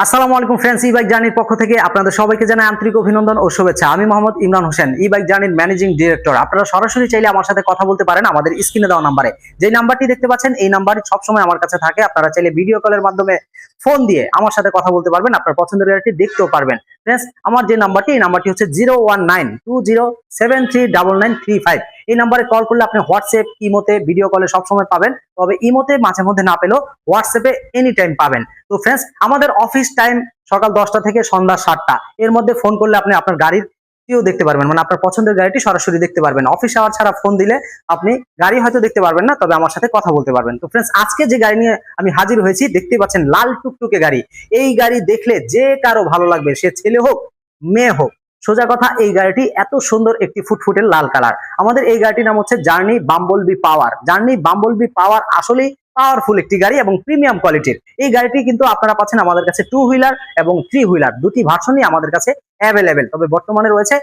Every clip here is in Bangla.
আসসালামু আলাইকুম ফ্রেন্ডস ই বাইক জার্নির পক্ষ থেকে আপনাদের সবাইকে জানাই আন্তরিক অভিনন্দন ও শুভেচ্ছা। আমি মোহাম্মদ ইমরান হোসেন ই বাইক জার্নির ম্যানেজিং ডিরেক্টর আপনারা সরাসরি চাইলে আমার সাথে কথা বলতে পারেন আমাদের স্ক্রিনে দেওয়া নাম্বারে। যে নাম্বারটি দেখতে পাচ্ছেন, এই নাম্বারটি সবসময় আমার কাছে থাকে। আপনারা চাইলে ভিডিও কলের মাধ্যমে ফোন দিয়ে আমার সাথে কথা বলতে পারবেন, আপনার পছন্দের গাড়িটি দেখতেও পারবেন। ফ্রেন্ডস, আমার যে নাম্বারটি, এই নাম্বারটি হচ্ছে zero one nine two zero seven three double nine three five. এই নাম্বারে কল করলে আপনি হোয়াটসঅ্যাপ ইমোতে ভিডিও কলে সবসময় পাবেন। তবে ইমোতে মাঝে মধ্যে না পেলেও হোয়াটসঅ্যাপে এনি টাইম পাবেন। তো ফ্রেন্ডস আমাদের অফিস টাইম সকাল দশটা থেকে সন্ধ্যা সাতটা। এর মধ্যে ফোন করলে আপনি আপনার গাড়ির কেউ দেখতে পারবেন মানে আপনার পছন্দের গাড়িটি সরাসরি দেখতে পারবেন। অফিস আওয়ার ছাড়া ফোন দিলে আপনি গাড়ি হয়তো দেখতে পারবেন না, তবে আমার সাথে কথা বলতে পারবেন। তো ফ্রেন্ডস আজকে যে গাড়ি নিয়ে আমি হাজির হয়েছি দেখতে পাচ্ছেন লাল টুকটুকে গাড়ি। এই গাড়ি দেখলে যে কারও ভালো লাগবে, সে ছেলে হোক, মেয়ে হোক সোজা কথা, এই গাড়িটি এত সুন্দর একটি ফুটফুটের লাল কালার। আমাদের এই গাড়িটির নাম হচ্ছে journey bumble bee power journey bumble bee power আসলেই পাওয়ারফুল একটি গাড়ি এবং প্রিমিয়াম কোয়ালিটির এই গাড়িটি কিন্তু আপনারা পাচ্ছেন আমাদের কাছে টু হুইলার এবং থ্রি হুইলার দুটি ভার্সনই আমাদের কাছে অ্যাভেলেবেল তবে বর্তমানে রয়েছে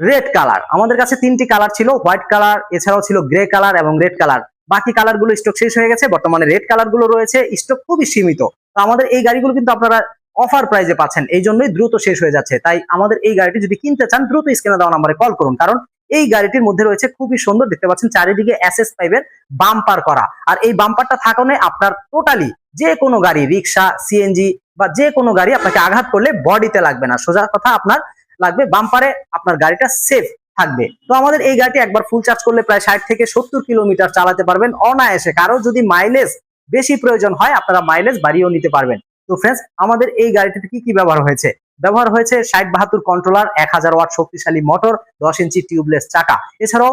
রেড কালার আমাদের কাছে তিনটি কালার ছিল হোয়াইট কালার এছাড়াও ছিল গ্রে কালার এবং রেড কালার বাকি কালারগুলো স্টক শেষ হয়ে গেছে, বর্তমানে রেড কালারগুলো রয়েছে স্টক খুবই সীমিত। তো আমাদের এই গাড়িগুলো কিন্তু আপনারা অফার প্রাইজে পাচ্ছেন, এই জন্যই দ্রুত শেষ হয়ে যাচ্ছে। তাই আমাদের এই গাড়িটি যদি কিনতে চান, দ্রুত স্ক্রিনে দেওয়া নাম্বারে কল করুন। কারণ এই গাড়িটির মধ্যে রয়েছে খুবই সুন্দর, দেখতে পাচ্ছেন চারিদিকে এসএস পাইপের বাম্পার করা। আর এই বাম্পারটা থাকানো আপনার টোটালি যে কোনো গাড়ি, রিক্সা সিএনজি বা যে কোনো গাড়ি আপনাকে আঘাত করলে বডিতে লাগবে না। সোজা কথা আপনার লাগবে বাম্পারে আপনার গাড়িটা সেফ থাকবে। তো আমাদের এই গাড়িটি একবার ফুল চার্জ করলে প্রায় ষাট থেকে সত্তর কিলোমিটার চালাতে পারবেন। অনায়াসে কারও যদি মাইলেজ বেশি প্রয়োজন হয়, আপনারা মাইলেজ বাড়িয়েও নিতে পারবেন। তো ফ্রেন্ডস আমাদের এই গাড়িটিতে কি কি ব্যবহার হয়েছে? ব্যবহার হয়েছে ষাট বাহাত্তর কন্ট্রোলার এক হাজার ওয়াট শক্তিশালী মোটর দশ ইঞ্চি টিউবলেস চাকা। এছাড়াও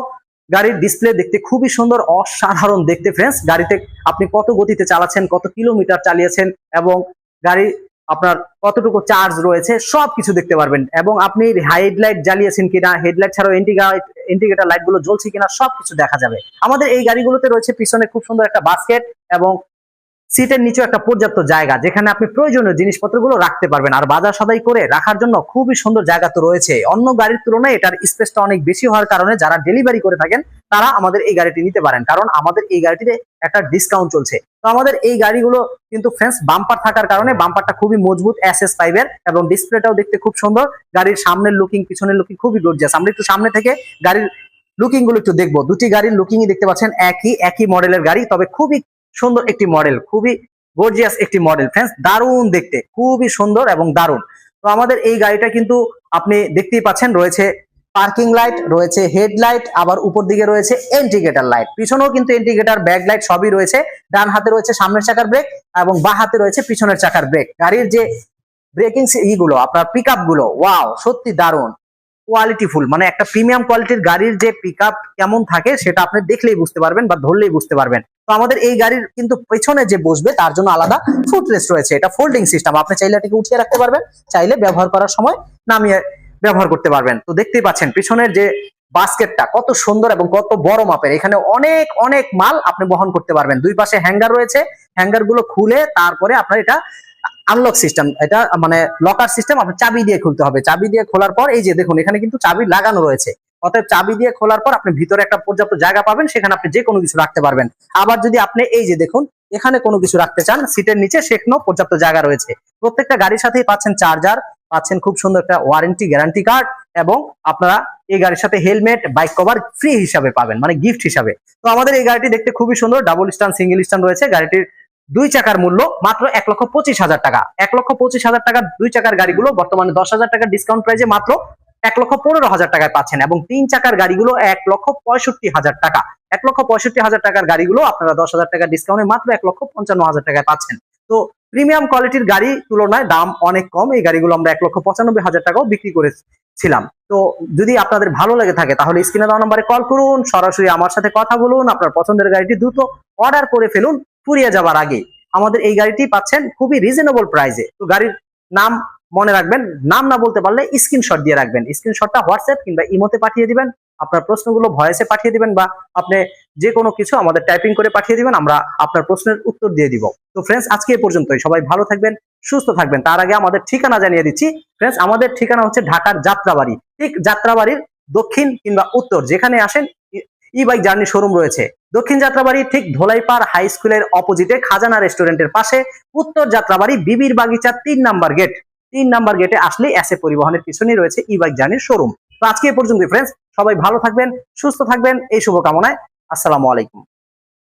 গাড়ির ডিসপ্লে দেখতে খুবই সুন্দর, অসাধারণ দেখতে ফ্রেন্ডস গাড়িতে আপনি কত গতিতে চালাচ্ছেন, কত কিলোমিটার চালিয়েছেন এবং গাড়ি আপনার কতটুকু চার্জ রয়েছে সব কিছু দেখতে পারবেন। এবং আপনি হেডলাইট জ্বালিয়েছেন কিনা হেডলাইট ছাড়াও ইন্ডিকেটার ইন্ডিকেটার লাইটগুলো জ্বলছে কিনা সব কিছু দেখা যাবে। আমাদের এই গাড়িগুলোতে রয়েছে পিছনে খুব সুন্দর একটা বাস্কেট এবং সিটের নিচেও একটা পর্যাপ্ত জায়গা, যেখানে আপনি প্রয়োজনীয় জিনিসপত্রগুলো রাখতে পারবেন। আর বাজার সদাই করে রাখার জন্য খুবই সুন্দর জায়গা তো রয়েছে। অন্য গাড়ির তুলনায় এটার স্পেসটা অনেক বেশি হওয়ার কারণে যারা ডেলিভারি করে থাকেন, তারা আমাদের এই গাড়িটি নিতে পারেন। কারণ আমাদের এই গাড়িটিতে একটা ডিসকাউন্ট চলছে। তো আমাদের এই গাড়িগুলো কিন্তু ফ্রেন্স বাম্পার থাকার কারণে বাম্পারটা খুবই মজবুত এসএস পাইবের এবং ডিসপ্লেটাও দেখতে খুব সুন্দর। গাড়ির সামনের লুকিং পিছনের লুকিং খুবই গর্জিয়াস আমরা একটু সামনে থেকে গাড়ির লুকিংগুলো একটু দেখব। দুটি গাড়ির লুকিংই দেখতে পাচ্ছেন একই একই মডেলের গাড়ি, তবে খুবই সুন্দর একটি মডেল খুবই গর্জিয়াস একটি মডেল ফ্রেন্ডস দারুণ দেখতে, খুবই সুন্দর এবং দারুণ। তো আমাদের এই গাড়িটা কিন্তু আপনি দেখতেই পাচ্ছেন, রয়েছে পার্কিং লাইট রয়েছে হেডলাইট আবার উপর দিকে রয়েছে ইন্ডিকেটর লাইট পিছনেও কিন্তু ইন্ডিকেটর ব্যাক লাইট সবই রয়েছে। ডান হাতে রয়েছে সামনের চাকার ব্রেক এবং বা হাতে রয়েছে পিছনের চাকার ব্রেক গাড়ির যে ব্রেকিং ইগুলো, আপনার পিকগুলো ওয়াও সত্যি দারুণ। কোয়ালিটিফুল মানে একটা প্রিমিয়াম কোয়ালিটির গাড়ির যে পিক কেমন থাকে, সেটা আপনি দেখলেই বুঝতে পারবেন বা ধরলেই বুঝতে পারবেন। তো আমাদের এই গাড়ির কিন্তু পেছনে যে বসবে, তার জন্য আলাদা ফুট রেস্ট রয়েছে। এটা ফোল্ডিং সিস্টেম আপনি চাইলে এটাকে উঠিয়ে রাখতে পারবেন, চাইলে ব্যবহার করার সময় নামিয়ে ব্যবহার করতে পারবেন। তো দেখতেই পাচ্ছেন, পিছনের যে বাস্কেটটা কত সুন্দর এবং কত বড় মাপের। এখানে অনেক অনেক মাল আপনি বহন করতে পারবেন। দুই পাশে হ্যাঙ্গার রয়েছে। হ্যাঙ্গারগুলো খুলে তারপরে আপনার এটা আনলক সিস্টেম এটা মানে লকার সিস্টেম আপনি চাবি দিয়ে খুলতে হবে। চাবি দিয়ে খোলার পর এই যে দেখুন, এখানে কিন্তু চাবি লাগানো রয়েছে। অতএব চাবি দিয়ে খোলার পর আপনি ভিতরে একটা পর্যাপ্ত জায়গা পাবেন, সেখানে আপনি যে কোনো কিছু রাখতে পারবেন। আবার যদি আপনি এই যে দেখুন, এখানে কোনো কিছু রাখতে চান, সিটের নিচে সেখানেও পর্যাপ্ত জায়গা রয়েছে। প্রত্যেকটা গাড়ির সাথেই পাচ্ছেন চার্জার, পাচ্ছেন খুব সুন্দর একটা ওয়ারেন্টি গ্যারান্টি কার্ড এবং আপনারা এই গাড়ির সাথে হেলমেট বাইক কভার ফ্রি হিসাবে পাবেন মানে গিফট হিসাবে। তো আমাদের এই গাড়িটি দেখতে খুবই সুন্দর ডাবল স্ট্যান্ড সিঙ্গেল স্ট্যান্ড রয়েছে। গাড়িটির দুই চাকার মূল্য মাত্র এক লক্ষ পঁচিশ হাজার টাকা। এক লক্ষ পঁচিশ হাজার টাকার দুই চাকার গাড়িগুলো বর্তমানে দশ হাজার টাকার ডিসকাউন্ট প্রাইজে মাত্র এক লক্ষ পনেরো হাজার টাকায় পাচ্ছেন এবং তিন চাকার গাড়িগুলো এক লক্ষ পঁয়ষট্টি হাজার টাকা। এক লক্ষ পঁয়ষট্টি হাজার টাকার গাড়িগুলো আপনারা দশ হাজার টাকার ডিসকাউন্টে মাত্র এক লক্ষ পঞ্চান্ন হাজার টাকায় পাচ্ছেন। তো প্রিমিয়াম কোয়ালিটির গাড়ি তুলনায় দাম অনেক কম। এই গাড়িগুলো আমরা এক লক্ষ পঁচানব্বই হাজার টাকাও বিক্রি করেছিলাম। তো যদি আপনাদের ভালো লেগে থাকে তাহলে স্ক্রিনে দেওয়া নাম্বারে কল করুন, সরাসরি আমার সাথে কথা বলুন, আপনার পছন্দের গাড়িটি দ্রুত অর্ডার করে ফেলুন, ফুরিয়ে যাবার আগে। আমাদের এই গাড়িটি পাচ্ছেন খুবই রিজনেবল প্রাইসে তো গাড়ির নাম মনে রাখবেন, নাম না বলতে পারলে স্ক্রিনশট দিয়ে রাখবেন। স্ক্রিনশটটা হোয়াটসঅ্যাপ কিংবা ইমোতে পাঠিয়ে দিবেন। আপনার প্রশ্নগুলো ভয়েসে পাঠিয়ে দিবেন বা আপনি যে কোনো কিছু আমাদের টাইপিং করে পাঠিয়ে দিবেন, আমরা আপনার প্রশ্নের উত্তর দিয়ে দিব। তো ফ্রেন্ডস আজকে এ পর্যন্তই। সবাই ভালো থাকবেন, সুস্থ থাকবেন। তার আগে আমাদের ঠিকানা জানিয়ে দিচ্ছি। ফ্রেন্ডস আমাদের ঠিকানা হচ্ছে ঢাকার যাত্রাবাড়ি। ঠিক যাত্রাবাড়ির দক্ষিণ কিংবা উত্তর, যেখানে আসেন ই বাইক জার্নি শোরুম রয়েছে। দক্ষিণ যাত্রাবাড়ি ঠিক ধোলাইপাড় হাই স্কুলের অপোজিটে খাজানা রেস্টুরেন্টের পাশে। উত্তর যাত্রাবাড়ি বিবির বাগিচা তিন নাম্বার গেট তিন নাম্বার গেটে আসলেই এসে পরিবহনের পিছনে রয়েছে ই বাইক জার্নির শোরুম তো আজকে এ পর্যন্ত ফ্রেন্ডস সবাই ভালো থাকবেন, সুস্থ থাকবেন, এই শুভকামনায়। আসসালামু আলাইকুম।